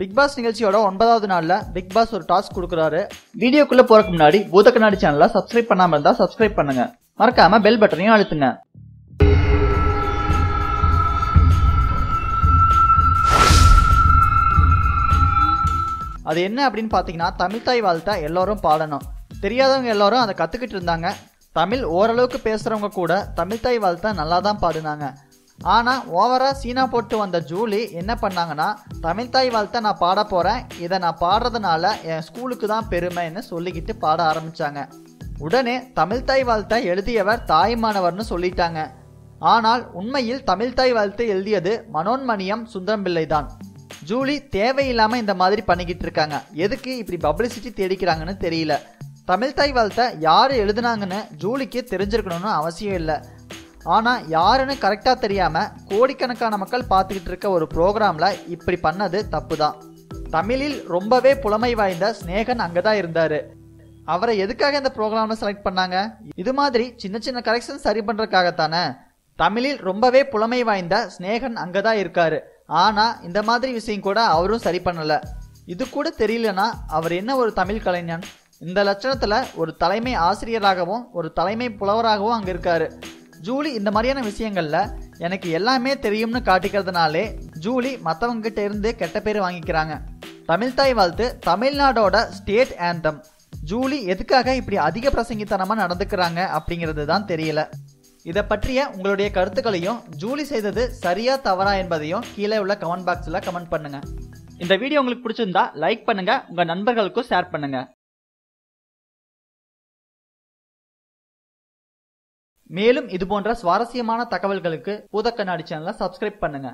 Big pass நிகழ்ச்சியோட ஒன்பதாவது நாளில் பிக் பாஸ் ஒரு டாஸ்க் கொடுக்குறாரு. வீடியோக்குள்ள போறதுக்கு முன்னாடி பூத கண்ணாடி சேனலை சப்ஸ்கிரைப் பண்ணாம இருந்தா சப்ஸ்கிரைப் பண்ணுங்க. மறக்காம பெல் பட்டனையும் அழுத்துங்க. அது என்ன அப்படின்னு பார்த்தீங்கன்னா தமிழ் தாய் எல்லோரும் பாடணும். தெரியாதவங்க எல்லோரும் அதை கற்றுக்கிட்டு இருந்தாங்க. தமிழ் ஓரளவுக்கு பேசுகிறவங்க கூட தமிழ் தாய் நல்லா தான் பாடினாங்க. ஆனால் ஓவராக சீனா போட்டு வந்த ஜூலி என்ன பண்ணாங்கன்னா தமிழ் தாய் வாழ்த்தை நான் பாட போகிறேன் இதை நான் பாடுறதுனால என் ஸ்கூலுக்கு தான் பெருமைன்னு சொல்லிக்கிட்டு பாட ஆரம்பித்தாங்க உடனே தமிழ் தாய் வாழ்த்தை எழுதியவர் தாய்மானவர்னு சொல்லிட்டாங்க. ஆனால் உண்மையில் தமிழ் தாய் வாழ்த்து எழுதியது மனோன்மணியம் சுந்தரம் பிள்ளை தான். ஜூலி தேவையில்லாமல் இந்த மாதிரி பண்ணிக்கிட்டு இருக்காங்க. எதுக்கு இப்படி பப்ளிசிட்டி தேடிக்கிறாங்கன்னு தெரியல. தமிழ் தாய் வாழ்த்தை யார் எழுதுனாங்கன்னு ஜூலிக்கு தெரிஞ்சிருக்கணும்னு அவசியம் இல்லை. ஆனால் யாருன்னு கரெக்டாக தெரியாமல் கோடிக்கணக்கான மக்கள் பார்த்துக்கிட்டு இருக்க ஒரு ப்ரோக்ராமில் இப்படி பண்ணது தப்பு தான் தமிழில் ரொம்பவே புலமை வாய்ந்த ஸ்னேகன் அங்கே தான் இருந்தார். அவரை எதுக்காக இந்த ப்ரோக்ராமில் செலக்ட் பண்ணாங்க? இது மாதிரி சின்ன சின்ன கரெக்ஷன் சரி பண்ணுறதுக்காகத்தானே தமிழில் ரொம்பவே புலமை வாய்ந்த ஸ்னேகன் அங்கே தான் இருக்காரு. ஆனால் இந்த மாதிரி விஷயம் கூட அவரும் சரி பண்ணலை. இது கூட தெரியலனா அவர் என்ன ஒரு தமிழ் கலைஞன்? இந்த லட்சணத்தில் ஒரு தலைமை ஆசிரியராகவும் ஒரு தலைமை புலவராகவும் அங்கே இருக்காரு. ஜூலி இந்த மாதிரியான விஷயங்கள்ல எனக்கு எல்லாமே தெரியும்னு காட்டிக்கிறதுனாலே ஜூலி மற்றவங்ககிட்ட இருந்து கெட்ட பேர் வாங்கிக்கிறாங்க. தமிழ் தாய் வாழ்த்து தமிழ்நாடோட ஸ்டேட் ஆந்தம் ஜூலி எதுக்காக இப்படி அதிக பிரசங்கித்தனமாக நடந்துக்கிறாங்க அப்படிங்கிறது தான் தெரியல. இதை பற்றிய உங்களுடைய கருத்துக்களையும் ஜூலி செய்தது சரியா தவறா என்பதையும் கீழே உள்ள கமெண்ட் பாக்ஸில் கமெண்ட் பண்ணுங்க. இந்த வீடியோ உங்களுக்கு பிடிச்சிருந்தா லைக் பண்ணுங்க உங்க நண்பர்களுக்கும் ஷேர் பண்ணுங்க. மேலும் இது போன்ற சுவாரஸ்யமான தகவல்களுக்கு பூத கண்ணாடி சேனலை சப்ஸ்கிரைப் பண்ணுங்க.